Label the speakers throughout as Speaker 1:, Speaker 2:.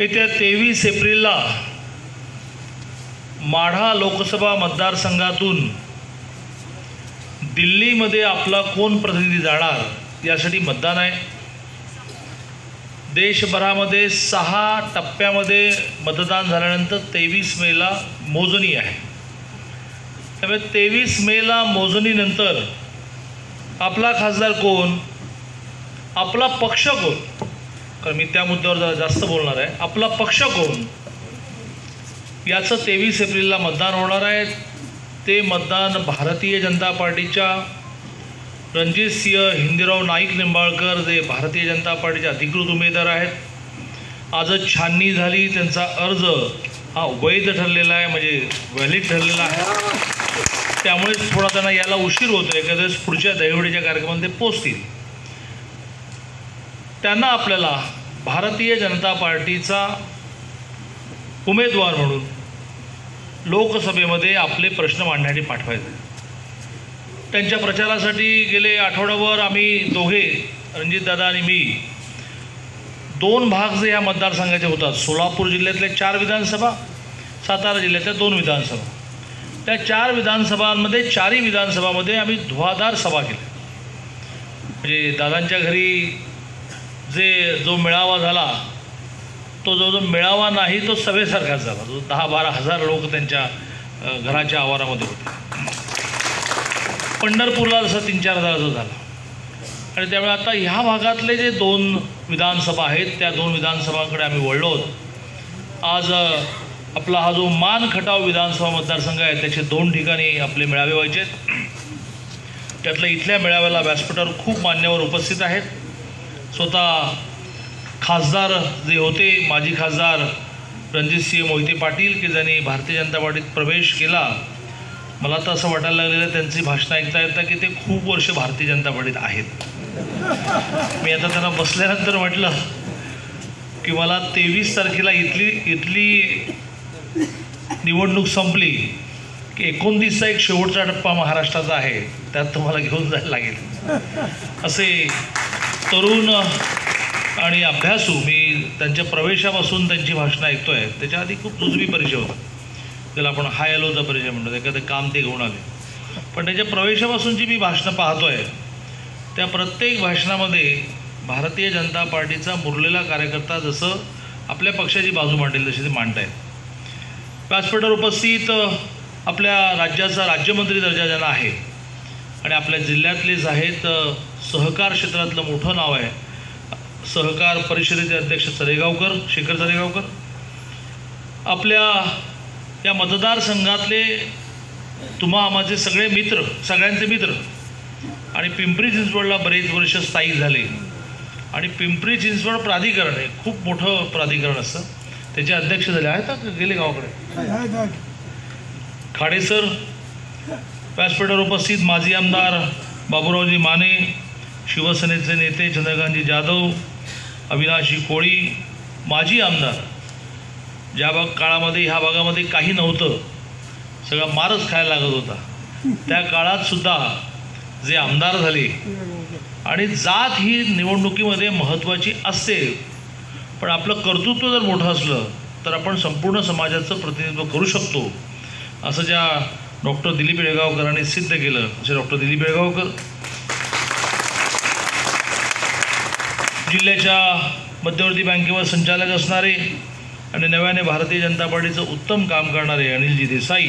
Speaker 1: येत्या तेवीस एप्रिलला माढा लोकसभा मतदारसंघातून दिल्लीमध्ये आपला कोण प्रतिनिधी जाणार यासाठी मतदान आहे. देशभरामध्ये सहा टप्प्यामध्ये मतदान झाल्यानंतर तेवीस मेला मोजणी आहे. त्यामुळे तेवीस मेला मोजणीनंतर आपला खासदार कोण? आपला पक्ष कोण? कारण मी त्या मुद्द्यावर जरा जास्त बोलणार आहे. आपला पक्ष कोण? याचं तेवीस एप्रिलला मतदान होणार आहे. ते मतदान भारतीय जनता पार्टीच्या रणजित सिंह हिंदीराव नाईक निंबाळकर जे भारतीय जनता पार्टीचे अधिकृत उमेदवार आहेत. आजच छाननी झाली. त्यांचा अर्ज हा वैध ठरलेला आहे म्हणजे व्हॅलिड ठरलेला आहे. त्यामुळेच थोडा त्यांना याला उशीर होतो एखाद्या वेळेस पुढच्या दहिवडीच्या कार्यक्रमात ते पोचतील. त्यांना आपल्याला भारतीय जनता पार्टीचा उमेदवार म्हणून लोकसभेमध्ये आपले प्रश्न मांडण्यासाठी पाठवायचे. त्यांच्या प्रचारासाठी गेले आठवड्याभर आम्ही दोघे रणजितदादा आणि मी दोन भाग जे या मतदारसंघाचे होतात सोलापूर जिल्ह्यातल्या चार विधानसभा सातारा जिल्ह्यातल्या दोन विधानसभा. त्या चार विधानसभांमध्ये चारही विधानसभामध्ये आम्ही धुवाधार सभा केल्या. म्हणजे दादांच्या घरी जे जो मेळावा झाला तो जो जो मेळावा नाही तो सभेसारखाच झाला. जो दहा बारा हजार लोक त्यांच्या घराच्या आवारामध्ये होते. पंढरपूरला जसं तीन चार हजाराचं झालं. आणि त्यामुळे आता ह्या भागातले जे दोन विधानसभा आहेत त्या दोन विधानसभांकडे आम्ही वळलो आहोत आज आपला हा जो मान खटाव विधानसभा मतदारसंघ आहे त्याचे दोन ठिकाणी आपले मेळावे व्हायचे आहेत. त्यातल्या इथल्या मेळाव्याला व्यासपीठावर खूप मान्यवर उपस्थित आहेत. स्वतः खासदार जे होते माजी खासदार रणजितसिंह मोहिते पाटील की ज्यांनी भारतीय जनता पार्टीत प्रवेश केला मला तर असं वाटायला लागलेलं त्यांची भाषणं ऐकता येतं की ते खूप वर्ष भारतीय जनता पार्टीत आहेत. मी आता त्यांना बसल्यानंतर म्हटलं की मला तेवीस तारखेला इथली इथली निवडणूक संपली की एकोणतीसचा एक शेवटचा टप्पा महाराष्ट्राचा आहे त्यात तुम्हाला घेऊन जायला लागेल. असे तरुण आणि अभ्यासू मी त्यांच्या प्रवेशापासून त्यांची भाषणं ऐकतो आहे त्याच्या आधी खूप जुजबी परिचय होता. त्याला आपण हाय हॅलोचा परिचय म्हणतो. एखादं काम ते घेऊन आले. पण त्याच्या प्रवेशापासून जी मी भाषणं पाहतो आहे त्या प्रत्येक भाषणामध्ये भारतीय जनता पार्टीचा मुरलेला कार्यकर्ता जसं आपल्या पक्षाची बाजू मांडेल तशी ते मांडतायत. व्यासपीठावर उपस्थित आपल्या राज्याचा राज्यमंत्री दर्जा ज्यांना आहे आणि आपल्या जिल्ह्यातलेच आहेत सहकार क्षेत्रातलं मोठं नाव आहे. सहकार परिषदेचे अध्यक्ष चरेगावकर शेखर चरेगावकर आपल्या या मतदारसंघातले तुम्हा माझे सगळे मित्र सगळ्यांचे मित्र आणि पिंपरी चिंचवडला बरेच वर्ष स्थायिक झाले. आणि पिंपरी चिंचवड प्राधिकरण हे खूप मोठं प्राधिकरण असतं. त्याचे अध्यक्ष झाले. आहेत का? गेले गावाकडे? खाडेसर व्यासपीठावर उपस्थित माजी आमदार बाबूरावजी माने शिवसेनेचे नेते चंद्रकांतजी जाधव अविनाशी कोळी माजी आमदार ज्या भाग काळामध्ये ह्या भागामध्ये काही नव्हतं सगळा मारच खायला लागत होता. त्या काळात सुद्धा जे आमदार झाले आणि जात ही निवडणुकीमध्ये महत्त्वाची असते. पण आपलं कर्तृत्व जर मोठं असलं तर आपण संपूर्ण समाजाचं प्रतिनिधित्व करू शकतो असं ज्या डॉक्टर दिलीप येळगावकरांनी सिद्ध केलं असे डॉक्टर दिलीप येळगावकर जिल्ह्याच्या मध्यवर्ती बँकेवर संचालक असणारे आणि नव्याने भारतीय जनता पार्टीचं उत्तम काम करणारे अनिलजी देसाई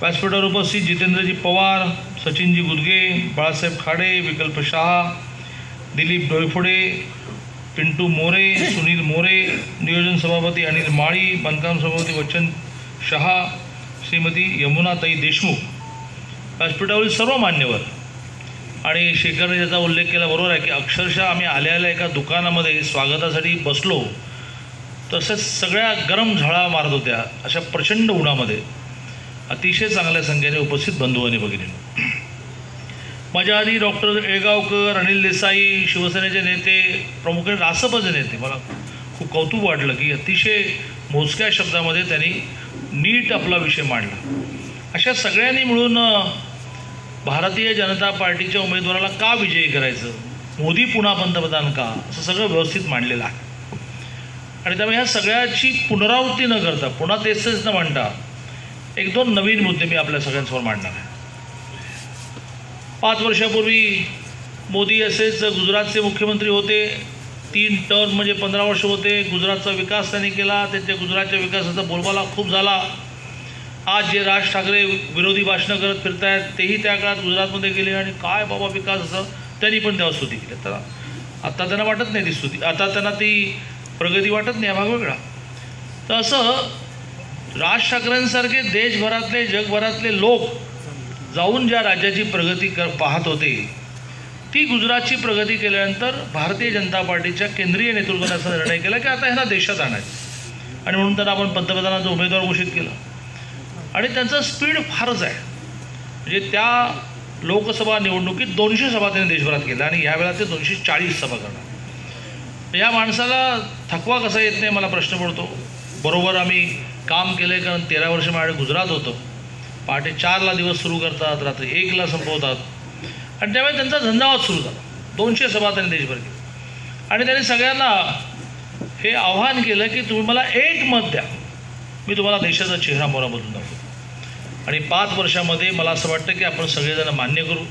Speaker 1: व्यासपीठावर उपस्थित जितेंद्रजी पवार सचिनजी गुदगे बाळासाहेब खाडे विकल्प शहा दिलीप डोयफोडे पिंटू मोरे सुनील मोरे नियोजन सभापती अनिल माळी बांधकाम सभापती वचन शहा श्रीमती यमुनाताई देशमुख. व्यासपीठावरील सर्व मान्यवर आणि शेखरने ज्याचा उल्लेख केला बरोबर आहे की अक्षरशः आम्ही आल्या आल्या एका दुकानामध्ये स्वागतासाठी बसलो तसंच सगळ्या गरम झळा मारत होत्या अशा प्रचंड उन्हामध्ये. अतिशय चांगल्या संख्येने उपस्थित बंधू आणि भगिनी माझ्या आधी डॉक्टर येळगावकर अनिल देसाई शिवसेनेचे नेते प्रमुख रासपचे नेते मला खूप कौतुक वाटलं की अतिशय मोजक्या शब्दामध्ये त्यांनी नीट आपला विषय मांडला. अशा सगळ्यांनी मिळून भारतीय जनता पार्टीच्या उमेदवाराला का विजयी करायचं? मोदी पुन्हा पंतप्रधान का? असं सगळं व्यवस्थित मांडलेलं आहे. आणि त्यामुळे ह्या सगळ्याची पुनरावृत्ती न करता पुन्हा तेच तेच न म्हणता एक दोन नवीन मुद्दे मी आपल्या सगळ्यांसमोर मांडणार आहे. पाच वर्षापूर्वी मोदी असेच गुजरातचे मुख्यमंत्री होते तीन टर्म म्हणजे पंधरा वर्ष होते गुजरातचा विकास त्यांनी केला त्यांच्या गुजरातच्या विकासाचा बोलबाला खूप झाला. आज जे राज ठाकरे विरोधी भाषणं करत फिरत आहेत तेही त्या काळात गुजरातमध्ये गेले आणि काय बाबा विकास असं त्यांनी पण तेव्हा स्तुती केली. तर आता त्यांना वाटत नाही ती स्तुती आता त्यांना ती प्रगती वाटत नाही भाग वेगळा. तर असं राज ठाकरेंसारखे देशभरातले जगभरातले लोक जाऊन ज्या राज्याची प्रगती कर पाहत होते ती गुजरातची प्रगती केल्यानंतर भारतीय जनता पार्टीच्या केंद्रीय नेतृत्वाने असा निर्णय केला की आता ह्यांना देशात आणायचं. आणि म्हणून त्यांना आपण पंतप्रधानाचा उमेदवार घोषित केलं. आणि त्यांचं स्पीड फारच आहे. म्हणजे त्या लोकसभा निवडणुकीत दोनशे सभा त्यांनी देशभरात केल्या आणि यावेळेला ते दोनशे चाळीस सभा करणार. या माणसाला थकवा कसा येत नाही मला प्रश्न पडतो. बरोबर आम्ही काम केलं आहे कारण तेरा वर्ष माझ्याकडे गुजरात होतं. पहाटे चारला दिवस सुरू करतात रात्री एकला संपवतात. आणि त्यामुळे त्यांचा धंदावाद सुरू झाला. दोनशे सभा त्यांनी देशभर केली आणि त्यांनी सगळ्यांना हे आव्हान केलं की तुम्ही मला एक मत द्या. मी तुम्हाला देशाचा चेहरा मोरा बदलून दाखवतो. आणि पाच वर्षामध्ये मला असं वाटतं की आपण सगळेजण मान्य करू.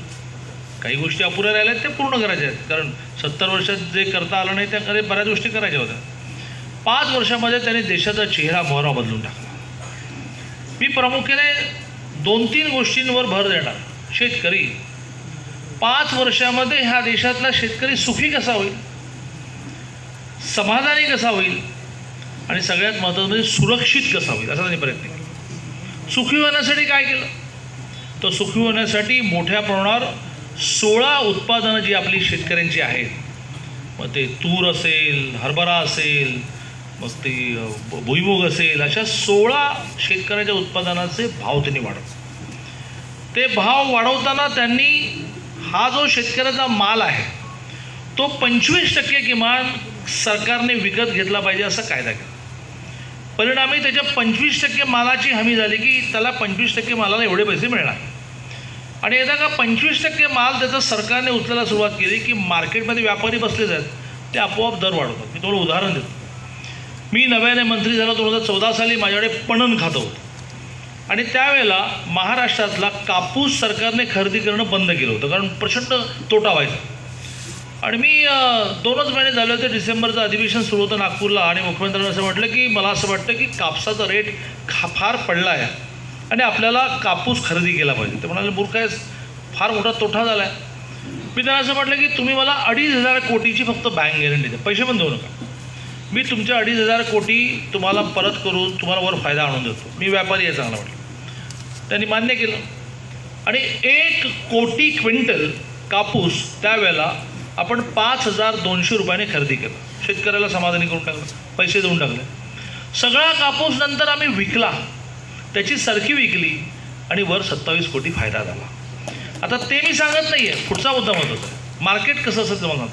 Speaker 1: काही गोष्टी अपुऱ्या राहिल्या आहेत ते पूर्ण करायच्या आहेत. कारण सत्तर वर्षात जे करता आलं नाही त्या बऱ्याच गोष्टी करायच्या होत्या. पाच वर्षामध्ये त्यांनी देशाचा चेहरा मोहरा बदलून टाकला. मी प्रामुख्याने दोन तीन गोष्टींवर भर देणार शेतकरी. पाच वर्षामध्ये ह्या देशातला शेतकरी सुखी कसा होईल? समाधानी कसा होईल? आणि सगळ्यात महत्त्वाचं म्हणजे सुरक्षित कसा होईल? असा त्यांनी प्रयत्न केला. सुखी होण्यासाठी काय केलं? तर सुखी होण्यासाठी मोठ्या प्रमाणावर सोळा उत्पादनं जी आपली शेतकऱ्यांची आहेत मग ते तूर असेल हरभरा असेल मग ते भुईमुग असेल अशा सोळा शेतकऱ्याच्या उत्पादनाचे भाव त्यांनी वाढवले. ते भाव वाढवताना त्यांनी हा जो शेतकऱ्याचा माल आहे तो पंचवीस टक्के किमान सरकारने विकत घेतला पाहिजे असा कायदा केला. परिणामी त्याच्या पंचवीस टक्के मालाची हमी झाली की त्याला पंचवीस टक्के मालाला एवढे पैसे मिळणार. आणि एकदा का पंचवीस टक्के माल त्याचं सरकारने उचलायला सुरुवात केली की मार्केटमध्ये व्यापारी बसलेच आहेत ते आपोआप दर वाढवतात. मी तुम्हाला उदाहरण देतो. मी नव्याने मंत्री झालो दोन हजार चौदा साली माझ्याकडे पणन खातं होतं. आणि त्यावेळेला महाराष्ट्रातला कापूस सरकारने खरेदी करणं बंद केलं होतं कारण प्रचंड तोटा व्हायचा. आणि मी दोनच महिने झाले होते डिसेंबरचं अधिवेशन सुरू होतं नागपूरला आणि मुख्यमंत्र्यांना असं म्हटलं की मला असं वाटतं की कापसाचा रेट खा फार पडला आहे आणि आपल्याला कापूस खरेदी केला पाहिजे. ते म्हणाले मूर्ख फार मोठा तोटा झाला आहे. मी त्यांना असं म्हटलं की तुम्ही मला अडीच हजार कोटीची फक्त बँक गॅरंटी द्या. पैसे पण देऊ नका. मी तुमच्या अडीच हजार कोटी तुम्हाला परत करून तुम्हाला वर फायदा आणून देतो. मी व्यापारी आहे चांगला म्हटलं. त्यांनी मान्य केलं. आणि एक कोटी क्विंटल कापूस त्यावेळेला आपण पाच हजार दोनशे रुपयाने खरेदी केलं. शेतकऱ्याला समाधानी करून टाकलं. पैसे देऊन टाकले. सगळा कापूस नंतर आम्ही विकला. त्याची सरकी विकली आणि वर सत्तावीस कोटी फायदा झाला. आता ते मी सांगत नाही आहे पुढचा मुद्दा महत्त्वाचा आहे मार्केट कसं असेल ते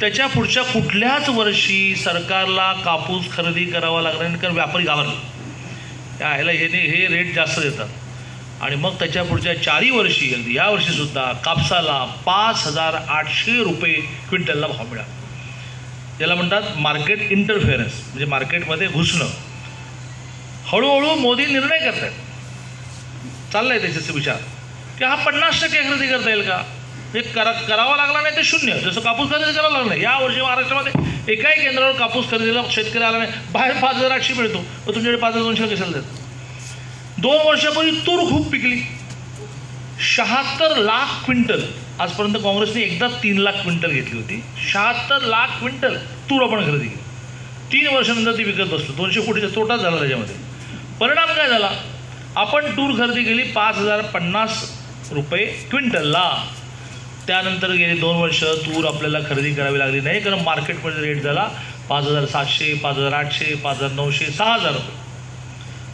Speaker 1: त्याच्या पुढच्या कुठल्याच वर्षी सरकारला कापूस खरेदी करावा लागला नाही कारण व्यापारी घाबरले. त्या ह्याला हे नाही हे रेट जास्त देतात. आणि मग त्याच्या पुढच्या चारही वर्षी अगदी या वर्षीसुद्धा कापसाला पाच हजार आठशे रुपये क्विंटलला भाव मिळाला. ज्याला म्हणतात मार्केट इंटरफेरन्स म्हणजे मार्केटमध्ये घुसणं. हळूहळू मोदी निर्णय करत आहेत चाललं आहे विचार. की हा पन्नास टक्के खरेदी करता येईल का? हे करा करावा लागला नाही तर शून्य. जसं कापूस खरेदी करावं लागलं नाही. या वर्षी महाराष्ट्रामध्ये एकाही केंद्रावर कापूस खरेदीला शेतकरी आला नाही. बाहेर पाच हजार आठशे मिळतो. मग तुमच्याकडे पाच हजार दोनशे कशाला देतात? दोन वर्षापूर्वी तूर खूप पिकली. शहात्तर लाख क्विंटल. आजपर्यंत काँग्रेसने एकदा तीन लाख क्विंटल घेतली होती. शहात्तर लाख क्विंटल तूर आपण खरेदी केली. तीन वर्षानंतर ती विकत बसलो. दोनशे कोटीचा तोटाच झाला त्याच्यामध्ये. परिणाम काय झाला? आपण तूर खरेदी केली पाच हजार पन्नास रुपये क्विंटलला. त्यानंतर गेले दोन वर्ष तूर आपल्याला खरेदी करावी लागली नाही कारण मार्केटमध्ये रेट झाला. पाच हजार सातशे पाच हजार आठशे पाच हजार नऊशे सहा हजार रुपये.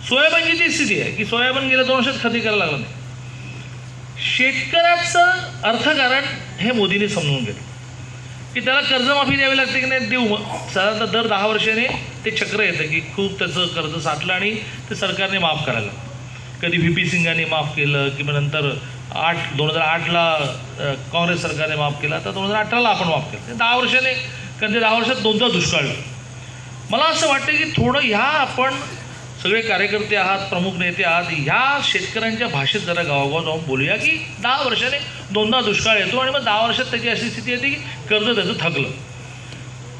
Speaker 1: सोयाबीनची ती स्थिती आहे की सोयाबीन गेल्या दोन वर्षात खरेदी करायला लागलं नाही. शेतकऱ्याचं अर्थकारण हे मोदींनी समजून घेतलं. की त्याला कर्जमाफी द्यावी लागते की नाही देऊ. मग साधारणतः दर दहा वर्षाने ते चक्र येतं की खूप त्याचं कर्ज साठलं आणि ते सरकारने माफ करायला कधी व्ही पी सिंगाने माफ केलं किंवा नंतर आठ दोन हजार आठला काँग्रेस सरकारने माफ केला तर दोन हजार अठराला आपण माफ केलं. दहा वर्षाने कारण ते दहा वर्षात दोनदा दुष्काळ मला असं वाटतं की थोडं ह्या आपण सगळे कार्यकर्ते आहात प्रमुख नेते आहात ह्या शेतकऱ्यांच्या भाषेत जरा गावागाव जाऊन बोलूया की दहा वर्षाने दोनदा दुष्काळ येतो आणि मग दहा वर्षात त्याची अशी स्थिती येते की कर्ज त्याचं थकलं.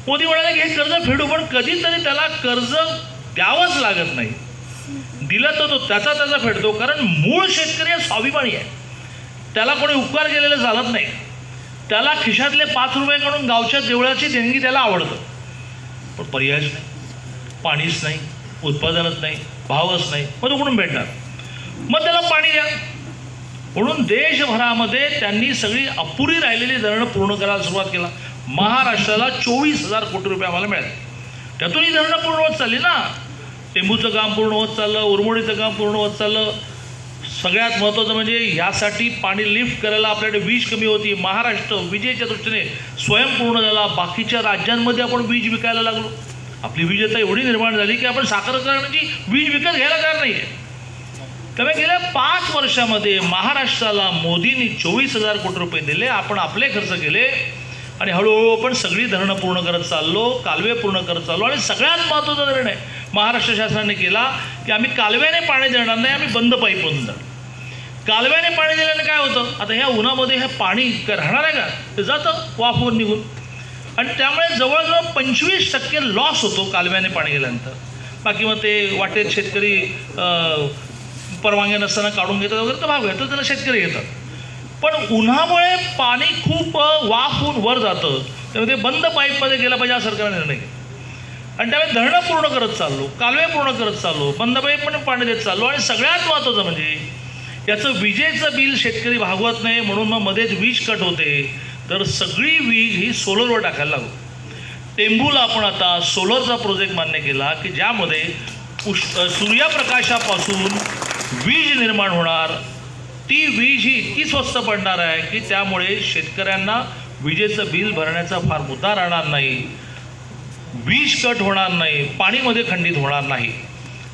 Speaker 1: मोदी म्हणाले की हे कर्ज फेडू पण कधीतरी त्याला कर्ज द्यावंच लागत नाही. दिलं तर तो त्याचा त्याचा फेडतो कारण मूळ शेतकरी हा स्वाभिमानी आहे. त्याला कोणी उपकार केलेलं चालत नाही. त्याला खिशातले पाच रुपये काढून गावच्या देवळाची देणगी त्याला आवडतं. पण पर्यायच नाही. पाणीच नाही. उत्पादनच नाही भावच नाही मग तो कुठून भेटणार? मग त्याला पाणी द्या. म्हणून देशभरामध्ये त्यांनी सगळी अपुरी राहिलेली धरणं पूर्ण करायला सुरुवात केला. महाराष्ट्राला चोवीस हजार कोटी रुपये आम्हाला मिळाले. त्यातून ही धरणं पूर्ण होत चालली ना. टेंबूचं काम पूर्ण होत चाललं उरमोडीचं काम पूर्ण होत चाललं. सगळ्यात महत्त्वाचं म्हणजे ह्यासाठी पाणी लिफ्ट करायला आपल्याकडे वीज कमी होती. महाराष्ट्र विजेच्या दृष्टीने स्वयंपूर्ण झाला. बाकीच्या राज्यांमध्ये आपण वीज विकायला लागलो. आपली विजेता एवढी निर्माण झाली की आपण साखर कारखान्याची वीज विकत घ्यायला तयार नाही आहे त्यामुळे गेल्या पाच वर्षामध्ये महाराष्ट्राला मोदींनी चोवीस हजार कोटी रुपये दिले आपण आपले खर्च केले आणि हळूहळू आपण सगळी धरणं पूर्ण करत चाललो कालवे पूर्ण करत चाललो आणि सगळ्यात महत्त्वाचा निर्णय महाराष्ट्र शासनाने केला की आम्ही कालव्याने पाणी देणार नाही आम्ही बंद पाईप देणार कालव्याने पाणी दिल्याने काय होतं? आता ह्या उन्हामध्ये हे पाणी काय राहणार आहे का? ते जातं वाफवून निघून. आणि त्यामुळे जवळजवळ पंचवीस टक्के लॉस होतो कालव्याने पाणी गेल्यानंतर. बाकी मग ते वाटेत शेतकरी परवानगी नसताना काढून घेतात वगैरे तर भाग घेतो त्याला शेतकरी घेतात पण उन्हामुळे पाणी खूप वाफ होऊन वर जातं. त्यामुळे ते बंद पाईपमध्ये गेला पाहिजे हा सरकारने निर्णय घेतला. आणि त्यामुळे धरणं पूर्ण करत चाललो कालवे पूर्ण करत चाललो बंद पाईप पण पाणी देत चाललो आणि सगळ्यात महत्त्वाचं म्हणजे याचं विजेचं बिल शेतकरी भागवत नाही म्हणून मग मध्येच वीज कट होते. तर सगळी वीज ही सोलरवर टाकायला लागू. टेंबूला आपण आता सोलरचा प्रोजेक्ट मान्य केला की ज्यामध्ये उष सूर्यप्रकाशापासून वीज निर्माण होणार. ती वीज ही इतकी स्वस्त पडणार आहे की त्यामुळे शेतकऱ्यांना विजेचं बिल भरण्याचा फार मुद्दा राहणार नाही. वीज कट होणार नाही पाणीमध्ये खंडित होणार नाही.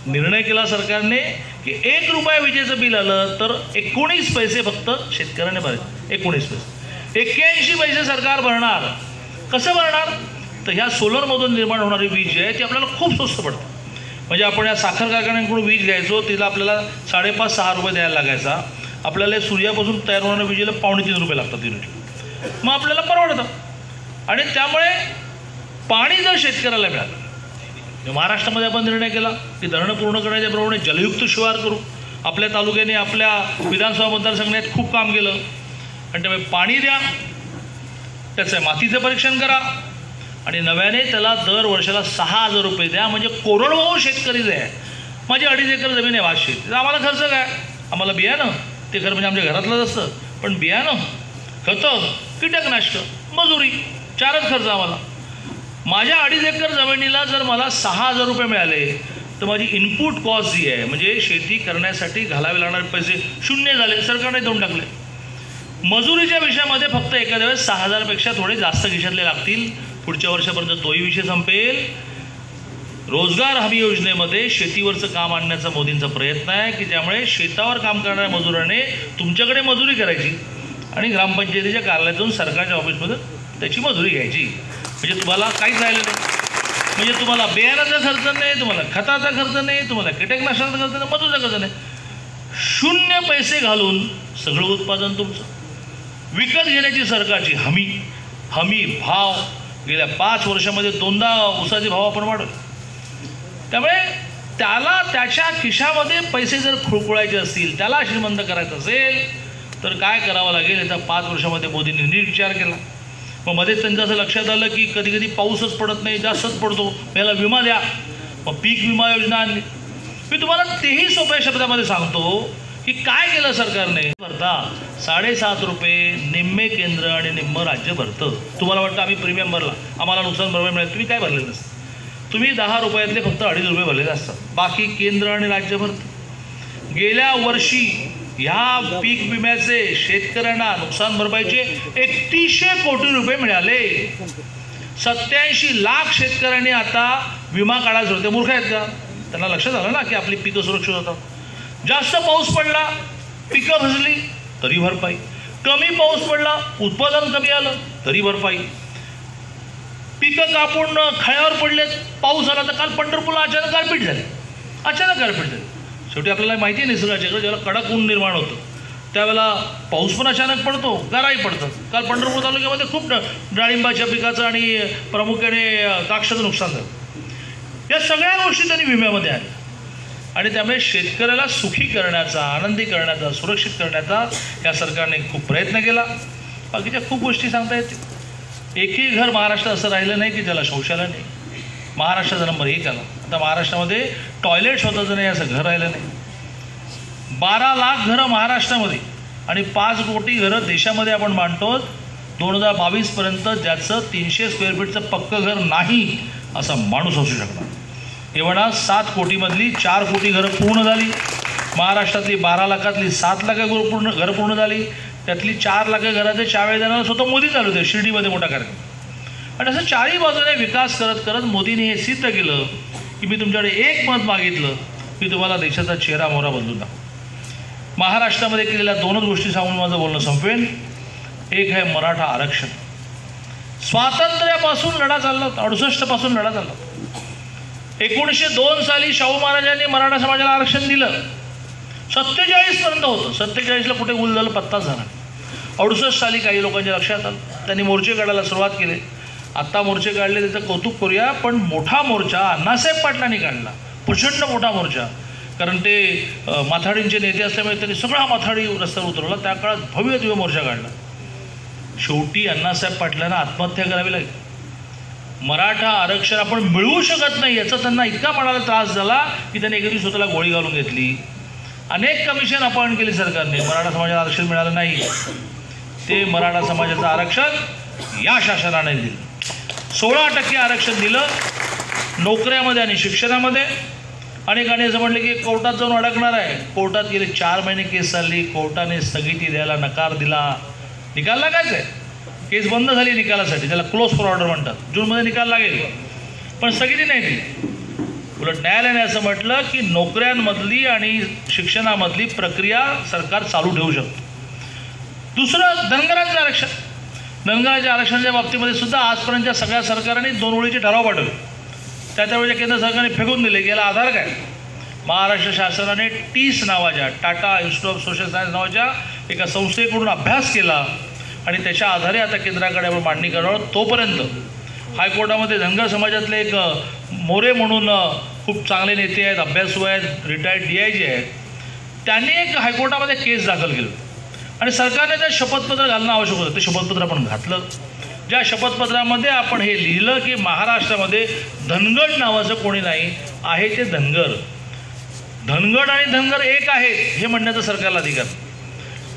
Speaker 1: निर्णय केला सरकारने की एक रुपया विजेचं बिल आलं तर एकोणीस पैसे फक्त शेतकऱ्याने भरायचे. एकोणीस पैसे. एक्क्याऐंशी पैसे सरकार भरणार. कसं भरणार? तर ह्या सोलरमधून निर्माण होणारी वीज जी आहे ती आपल्याला खूप स्वस्त पडते. म्हणजे आपण या साखर कारखान्यांकडून वीज घ्यायचो तिला आपल्याला साडेपाच सहा रुपये द्यायला लागायचा. आपल्याला या सूर्यापासून तयार होणाऱ्या विजेला पावणे तीन रुपये लागतात युनिट मग आपल्याला परवडतं. आणि त्यामुळे पाणी जर शेतकऱ्याला मिळालं म्हणजे महाराष्ट्रामध्ये आपण निर्णय केला की धरणं पूर्ण करण्याच्या प्रमाणे जलयुक्त शिवार करू. आपल्या तालुक्याने आपल्या विधानसभा मतदारसंघात खूप काम केलं. आणि त्यामुळे पाणी द्या त्याचं मातीचं परीक्षण करा. आणि नव्याने त्याला दर वर्षाला सहा हजार रुपये द्या. म्हणजे कोरडवाहू शेतकरी जे आहे माझी अडीच एकर जमीन आहे भात तर आम्हाला खर्च काय? आम्हाला बियाणं. ते खरं म्हणजे आमच्या घरातलंच असतं. पण बियाणं खतं कीटकनाशकं मजुरी चारच खर्च आम्हाला. माझ्या अडीच एकर जमिनीला जर मला सहा हजार रुपये मिळाले तर माझी इनपुट कॉस्ट जी आहे म्हणजे शेती करण्यासाठी घालावे लागणारे पैसे शून्य झाले सरकारने देऊन टाकले. मजुरीच्या विषयामध्ये फक्त एखाद्या वेळेस सहा हजारपेक्षा थोडे जास्त खिशातले लागतील. पुढच्या वर्षापर्यंत तोही विषय संपेल. रोजगार हमी योजनेमध्ये शेतीवरचं काम आणण्याचा मोदींचा प्रयत्न आहे की ज्यामुळे शेतावर काम करणाऱ्या मजुराने तुमच्याकडे मजुरी करायची आणि ग्रामपंचायतीच्या कार्यालयात जाऊन सरकारच्या ऑफिसमध्ये त्याची मजुरी घ्यायची. म्हणजे तुम्हाला काहीच राहिलं नाही. म्हणजे तुम्हाला बियाणाचा खर्च नाही तुम्हाला खताचा खर्च नाही तुम्हाला कीटकनाशकाचा खर्च नाही मजुरीचा खर्च नाही. शून्य पैसे घालून सगळं उत्पादन तुमचं. विकत घेण्याची सरकारची हमी हमी भाव गेल्या पाच वर्षामध्ये दोनदा उसाचे भाव आपण वाढवले. त्यामुळे त्याला त्याच्या खिशामध्ये पैसे जर खुळखुळायचे असतील त्याला श्रीमंत करायचं असेल तर काय करावं लागेल? याचा पाच वर्षामध्ये मोदींनी नीट विचार केला. मग मध्येच त्यांचं असं लक्षात आलं की कधी कधी पाऊसच पडत नाही जास्तच पडतो. याला विमा द्या. मग पीक विमा योजना आणली. मी तुम्हाला तेही सोप्या शब्दामध्ये सांगतो की काय केलं सरकारने? भरता. साडेसात रुपये निम्मे केंद्र आणि निम्म राज्य भरतं. तुम्हाला वाटतं आम्ही प्रीमियम भरला. आम्हाला नुकसान भरपाई मिळेल. तुम्ही काय भरलेलं नसतं. तुम्ही दहा रुपयातले फक्त अडीच रुपये भरलेले असतात. बाकी केंद्र आणि राज्य भरतं. गेल्या वर्षी ह्या पीक विम्याचे शेतकऱ्यांना नुकसान भरपाईचे एकतीसशे कोटी रुपये मिळाले. सत्याऐंशी लाख शेतकऱ्यांनी आता विमा काढायला सुरू ते मूर्ख आहेत का? त्यांना लक्षात आलं ना की आपली पिकं सुरक्षित होतात. जास्त पाऊस पडला पिकं भजली तरी भरपाई. कमी पाऊस पडला उत्पादन कमी आलं तरी भरपाई. पिकं कापून खळ्यावर पडलेत पाऊस आला तर काल पंढरपूरला अचानक गारपीट झाली. अचानक गारपीट झाली. शेवटी आपल्याला माहिती आहे निसर्गाच्याकडे ज्याला कडक ऊन निर्माण होतं त्यावेळेला पाऊस पण अचानक पडतो गाराही पडतात. काल पंढरपूर तालुक्यामध्ये खूप डाळिंबाच्या पिकाचं आणि प्रामुख्याने द्राक्षाचं नुकसान झालं. या सगळ्या गोष्टी त्यांनी विम्यामध्ये आल्या आणि त्यामुळे शेतकऱ्याला सुखी करण्याचा आनंदी करण्याचा सुरक्षित करण्याचा या सरकारने खूप प्रयत्न केला. बाकीच्या खूप गोष्टी सांगता येतील. एकही घर महाराष्ट्रात असं राहिलं नाही की ज्याला शौचालय नाही. महाराष्ट्राचा नंबर एक आला. आता महाराष्ट्रामध्ये टॉयलेट स्वतःचं नाही असं घर राहिलं नाही. बारा लाख घरं महाराष्ट्रामध्ये आणि पाच कोटी घरं देशामध्ये आपण मांडतो दोन हजार बावीसपर्यंत ज्याचं तीनशे स्क्वेअर फीटचं पक्कं घर नाही असा माणूस असू शकणार. एवढा सात कोटीमधली चार कोटी घरं पूर्ण झाली. महाराष्ट्रातली बारा लाखातली सात लाख घरं पूर्ण घरं पूर्ण झाली. त्यातली चार लाख घराचे चावे देणारा स्वतः मोदी चालू होते शिर्डीमध्ये मोठा कार्यक्रम. आणि असं चारही बाजूने विकास करत करत मोदींनी हे सिद्ध केलं की मी तुमच्याकडे एक मत मागितलं की तुम्हाला देशाचा चेहरा मोहरा बदलून दाखव महाराष्ट्रामध्ये केलेल्या दोनच गोष्टी सांगून माझं बोलणं संपेन. एक आहे मराठा आरक्षण. स्वातंत्र्यापासून लढा चालला होता अडुसष्टपासून लढा चालला. होता एकोणीसशे दोन साली शाहू महाराजांनी मराठा समाजाला आरक्षण दिलं. सत्तेचाळीसपर्यंत होतं. सत्तेचाळीसला कुठे गुल झालं पत्ताच झाला अडुसष्ट साली काही लोकांच्या लक्षात आलं. त्यांनी मोर्चे काढायला सुरुवात केली. आत्ता मोर्चे काढले त्याचं कौतुक करूया पण मोठा मोर्चा अण्णासाहेब पाटलांनी काढला. प्रचंड मोठा मोर्चा. कारण ते माथाडींचे नेते असल्यामुळे त्यांनी सगळा माथाडी रस्त्यावर उतरवला. त्या काळात भव्य दिव्य मोर्चा काढला. शेवटी अण्णासाहेब पाटलांना आत्महत्या करावी लागली. मराठा आरक्षण आपण मिळवू शकत नाही याचा त्यांना इतका मनाला त्रास झाला की त्यांनी एखादी स्वतःला गोळी घालून घेतली. अनेक कमिशन अपॉइंट केली सरकारने. मराठा समाजाला आरक्षण मिळालं नाही. ते मराठा समाजाचं आरक्षण या शासनाने दिलं. सोळा टक्के आरक्षण दिलं नोकऱ्यामध्ये आणि शिक्षणामध्ये. अनेकांनी असं म्हटलं की कोर्टात जाऊन अडकणार आहे. कोर्टात गेले चार महिने केस चालली. कोर्टाने स्थगिती द्यायला नकार दिला. निकाल लागायचा आहे. केस बंद झाली निकालासाठी त्याला क्लोज फॉर ऑर्डर म्हणतात. जूनमध्ये निकाल लागेल. पण स्थगिती नाही दिली उलट न्यायालयाने असं म्हटलं की नोकऱ्यांमधली आणि शिक्षणामधली प्रक्रिया सरकार चालू ठेवू शकतो. दुसरं धनगरांचं आरक्षण. धनगराच्या आरक्षणाच्या बाबतीमध्ये सुद्धा आजपर्यंतच्या सगळ्या सरकारने दोन ओळीचे ठराव पाठवले. त्या त्यावेळेच्या केंद्र सरकारने फेकून दिले. की याला आधार काय? महाराष्ट्र शासनाने टीस नावाच्या Tata institute of social science नावाच्या एका संस्थेकडून अभ्यास केला. आणि त्याच्या आधारे आता केंद्राकडे आपण मांडणी करणार आहोत. तोपर्यंत हायकोर्टामध्ये धनगर समाजातले एक मोरे म्हणून खूप चांगले नेते आहेत अभ्यासू आहेत रिटायर्ड डी आय जी आहेत. त्यांनी एक हायकोर्टामध्ये केस दाखल केलं. आणि सरकारने जर शपथपत्र घालणं आवश्यक होतं. ते शपथपत्र आपण घातलं. ज्या शपथपत्रामध्ये आपण हे लिहिलं की महाराष्ट्रामध्ये धनगड नावाचं कोणी नाही आहे ते धनगर. धनगड आणि धनगर एक आहेत हे म्हणण्याचं सरकारला अधिकार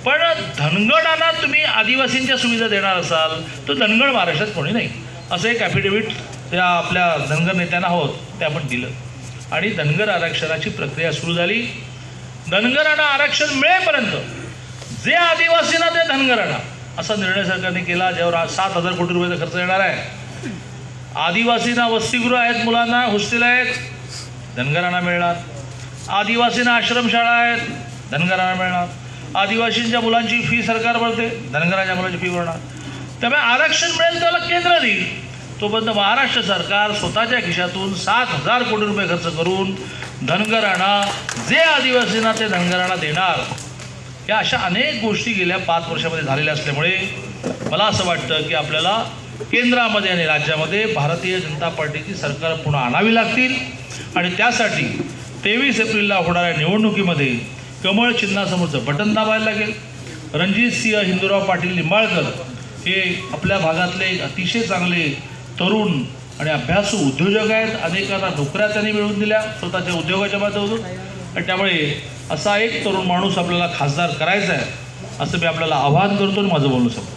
Speaker 1: पण धनगडांना तुम्ही आदिवासींच्या सुविधा देणार असाल तर धनगड महाराष्ट्रात कोणी नाही. असं एक ॲफिडेव्हिट त्या आपल्या धनगर नेत्यांना आहोत ते आपण दिलं. आणि धनगर आरक्षणाची प्रक्रिया सुरू झाली. धनगरांना आरक्षण मिळेपर्यंत जे आदिवासींना ते धनगरांना असा निर्णय सरकारने केला ज्यावर आज सात हजार कोटी रुपयाचा खर्च येणार आहे. आदिवासींना वसतिगृह आहेत मुलांना हॉस्टेल आहेत धनगरांना मिळणार. आदिवासींना आश्रमशाळा आहेत धनगरांना मिळणार. आदिवासींच्या मुलांची फी सरकार भरते धनगराच्या मुलांची फी भरणार. त्यामुळे आरक्षण मिळेल त्याला केंद्र देईल. तोपर्यंत महाराष्ट्र सरकार स्वतःच्या खिशातून सात हजार कोटी रुपये खर्च करून धनगरांना जे आदिवासींना ते धनगरांना देणार या अशा अनेक गोष्टी गेल्या पाच वर्षामध्ये झालेल्या असल्यामुळे मला असं वाटतं की आपल्याला केंद्रामध्ये आणि राज्यामध्ये भारतीय जनता पार्टीची सरकार पुन्हा आणावी लागतील. आणि त्यासाठी तेवीस एप्रिलला होणाऱ्या निवडणुकीमध्ये कमळ चिन्हासमोरचं बटन दाबायला लागेल. रणजित सिंह हिंदूराव पाटील निंबाळकर हे आपल्या भागातले अतिशय चांगले तरुण आणि अभ्यासू उद्योजक आहेत. अनेकांना नोकऱ्या त्यांनी मिळवून दिल्या स्वतःच्या उद्योगाच्या माध्यमातून. आणि त्यामुळे असा एक तरुण माणूस आपल्याला खासदार करायचा आहे असं मी आपल्याला आवाहन करतो आणि माझं बोलू शकतो